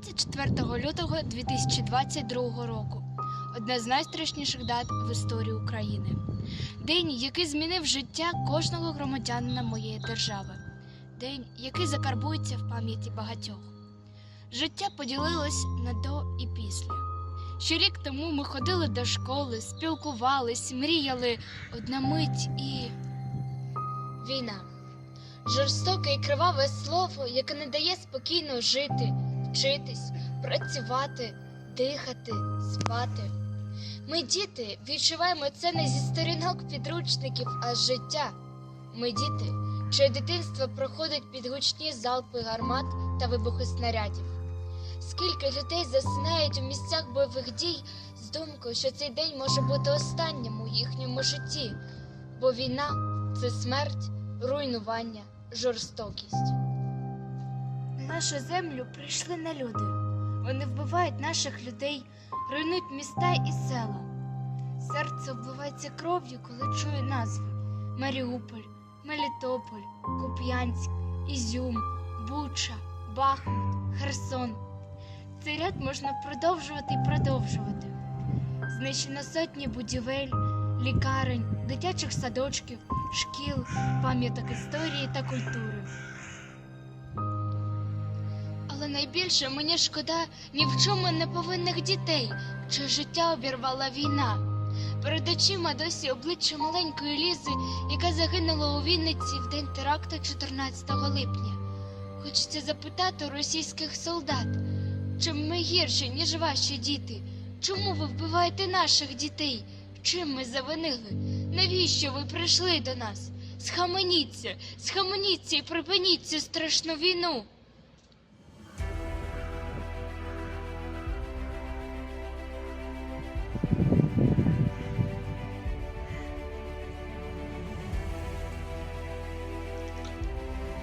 24 лютого 2022 року одна з найстрашніших дат в історії України. День, який змінив життя кожного громадянина моєї держави. День, який закарбується в пам'яті багатьох. Життя поділилось на до і після. Ще рік тому ми ходили до школи, спілкувались, мріяли одна мить і. Війна. Жорстоке і криваве слово, яке не дає спокійно жити, вчитись, працювати, дихати, спати. Ми, діти, відчуваємо це не зі сторінок підручників, а з життя. Ми діти, чиє дитинство проходить під гучні залпи гармат та вибухи снарядів. Скільки людей засинають у місцях бойових дій з думкою, що цей день може бути останнім у їхньому житті, бо війна це смерть, руйнування, жорстокість. На нашу землю прийшли не люди. Вони вбивають наших людей, руйнують міста і села. Серце обливається кров'ю, коли чує назви Маріуполь, Мелітополь, Куп'янськ, Ізюм, Буча, Бахмут, Херсон. Цей ряд можна продовжувати і продовжувати. Знищено сотні будівель, лікарень, дитячих садочків, шкіл, пам'яток історії та культури. Але найбільше мені шкода ні в чому не повинних дітей, чиє життя обірвала війна. Перед очима досі обличчя маленької Лізи, яка загинула у Вінниці в день теракту 14 липня. Хочеться запитати російських солдат, чим ми гірші, ніж ваші діти? Чому ви вбиваєте наших дітей? Чим ми завинили? Навіщо ви прийшли до нас? Схаменіться, схаменіться і припиніть цю страшну війну.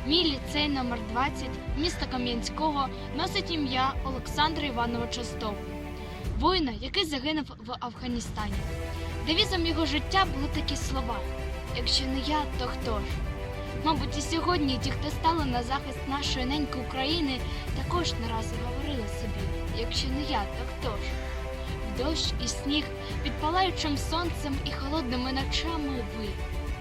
Мій ліцей номер 20 міста Кам'янського носить ім'я Олександра Івановича Стову, воїна, який загинув в Афганістані. Девізом його життя були такі слова: якщо не я, то хто ж? Мабуть, і сьогодні ті, хто стали на захист нашої неньки України, також не раз говорили собі: якщо не я, то хто ж? В дощ і сніг, під палаючим сонцем і холодними ночами ви,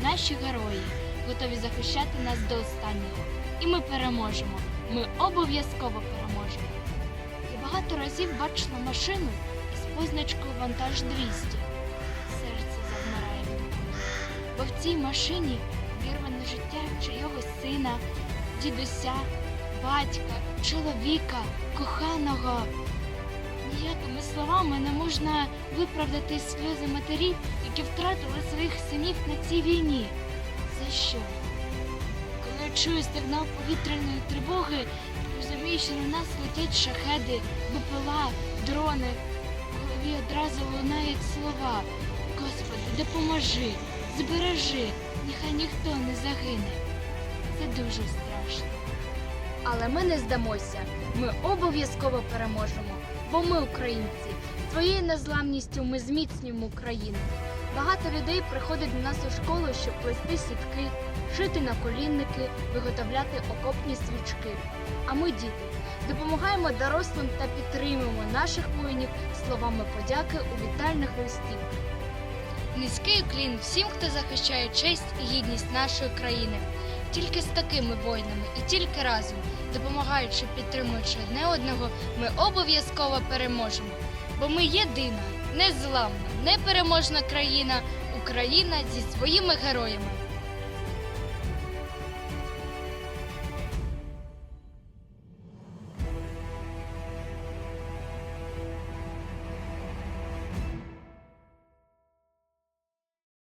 наші герої, готові захищати нас до останнього. І ми переможемо. Ми обов'язково переможемо. Я багато разів бачила машину із позначкою вантаж 200. Серце завмирає. Бо в цій машині вірване життя чийогось сина, дідуся, батька, чоловіка, коханого. Ніякими словами не можна виправдати сльози матерів, які втратили своїх синів на цій війні. За що? Коли чую сигнал повітряної тривоги, розумію, що на нас летять шахеди, БПЛА, дрони. В голові одразу лунають слова. Господи, допоможи, збережи, нехай ніхто не загине. Це дуже страшно. Але ми не здамося. Ми обов'язково переможемо, бо ми українці. Своєю незламністю ми зміцнюємо Україну. Багато людей приходить до нас у школу, щоб плести сітки, шити наколінники, виготовляти окопні свічки. А ми, діти, допомагаємо дорослим та підтримуємо наших воїнів словами подяки у вітальних листівках. Низький уклін всім, хто захищає честь і гідність нашої країни. Тільки з такими воїнами і тільки разом, допомагаючи, підтримуючи одне одного, ми обов'язково переможемо. Бо ми єдина, незламна, непереможна країна, Україна зі своїми героями.